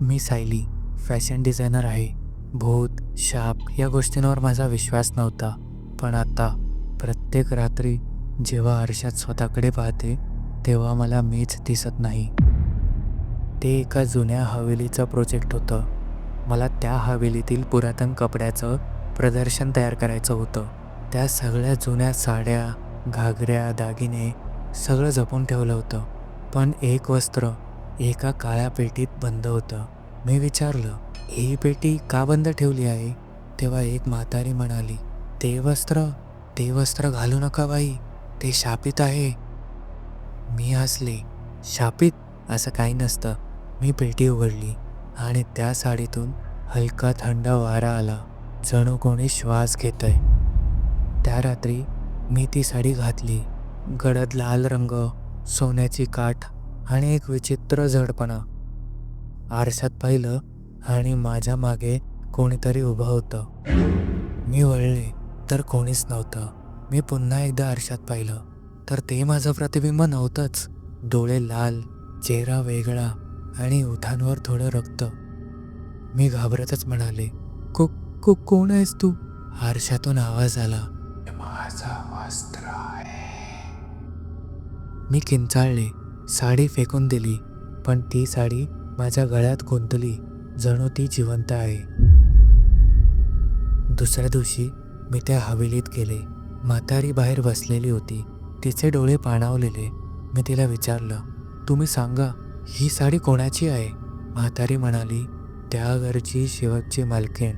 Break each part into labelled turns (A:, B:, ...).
A: मी Sayali fashion designer आहे. भूत शाप या गोष्टींवर माझा विश्वास नव्हता. पण आता प्रत्येक रात्री जेव्हा आरशात स्वतःकडे पाहते तेव्हा मला मीच दिसत नाही. ते एका जुन्या हवेलीचं प्रोजेक्ट होतं. मला त्या हवेलीतील पुरातन कपड्याचं प्रदर्शन तयार करायचं होतं. त्या सगळ्या जुन्या साड्या घागऱ्या दागिने सगळं जपून ठेवलं होतं. पण एक वस्त्र एका काळ्या पेटीत बंद होतं. मी विचारलं ही पेटी का बंद ठेवली आहे? तेव्हा एक म्हातारी म्हणाली ते वस्त्र ते वस्त्र घालू नका बाई ते शापित आहे. मी हसले शापित? असं काही नसतं. मी पेटी उघडली आणि त्या साडीतून हलका थंड वारा आला. जणू कोणी श्वास घेत आहे त्या रात्री मी ती साडी घातली. गडद लाल रंग सोन्याची काठ आणि एक विचित्र जडपणा. आरशात पाहिलं आणि माझ्या मागे कोणीतरी उभं होतं. मी वळले तर कोणीच नव्हतं. मी पुन्हा एकदा आरशात पाहिलं तर ते माझं प्रतिबिंब नव्हतंच. डोळे लाल चेहरा वेगळा आणि उठांवर थोडं रक्त. मी घाबरतच म्हणाले को को कोण आहेस तू? आरशातून आवाज आला माझा वस्त्र आहे. मी किंचाळले साडी फेकून दिली पण ती साडी माझ्या गळ्यात गुंतली जणू ती जिवंत आहे. दुसऱ्या दिवशी मी त्या हवेलीत गेले. म्हातारी बाहेर बसलेली होती. तिचे डोळे पाणावलेले. मी तिला विचारलं तुम्ही सांगा ही साडी कोणाची आहे? म्हातारी म्हणाली त्या घरची शेवटची मालकीण.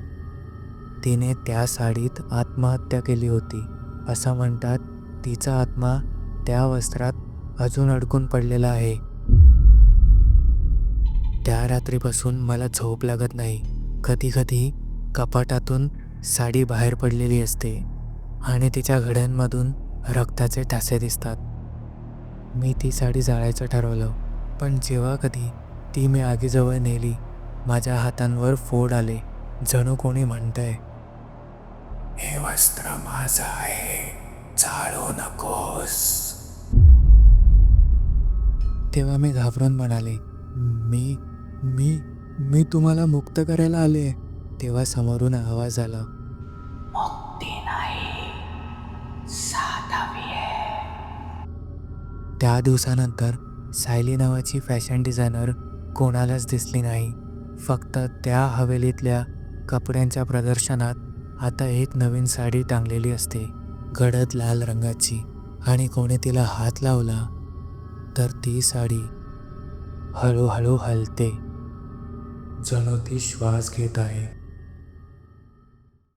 A: तिने त्या साडीत आत्महत्या केली होती. असं म्हणतात तिचा आत्मा त्या वस्त्रात अजून अडकून पडलेला आहे. त्या रात्रीपासून मला झोप लागत नाही. कधी कधी कपाटातून साडी बाहेर पडलेली असते आणि तिच्या घड्यांमधून रक्ताचे ठसे दिसतात. मी ती साडी जाळायचं ठरवलं पण जेव्हा कधी ती मी आगीजवळ नेली माझ्या हातांवर फोड आले जणू कोणी म्हणतंय हे वस्त्र माझं आहे जाळू नकोस. तेव्हा मी घाबरून म्हणाले मी मी मी तुम्हाला मुक्त करायला आले. तेव्हा समोरून आवाज आला त्या दिवसानंतर सायली नावाची फॅशन डिझायनर कोणालाच दिसली नाही. फक्त त्या हवेलीतल्या कपड्यांच्या प्रदर्शनात आता एक नवीन साडी टांगलेली असते गडद लाल रंगाची. आणि कोणी तिला हात लावला तर ती साडी हळूहळू हलते. जणू ती श्वास घेत आहे.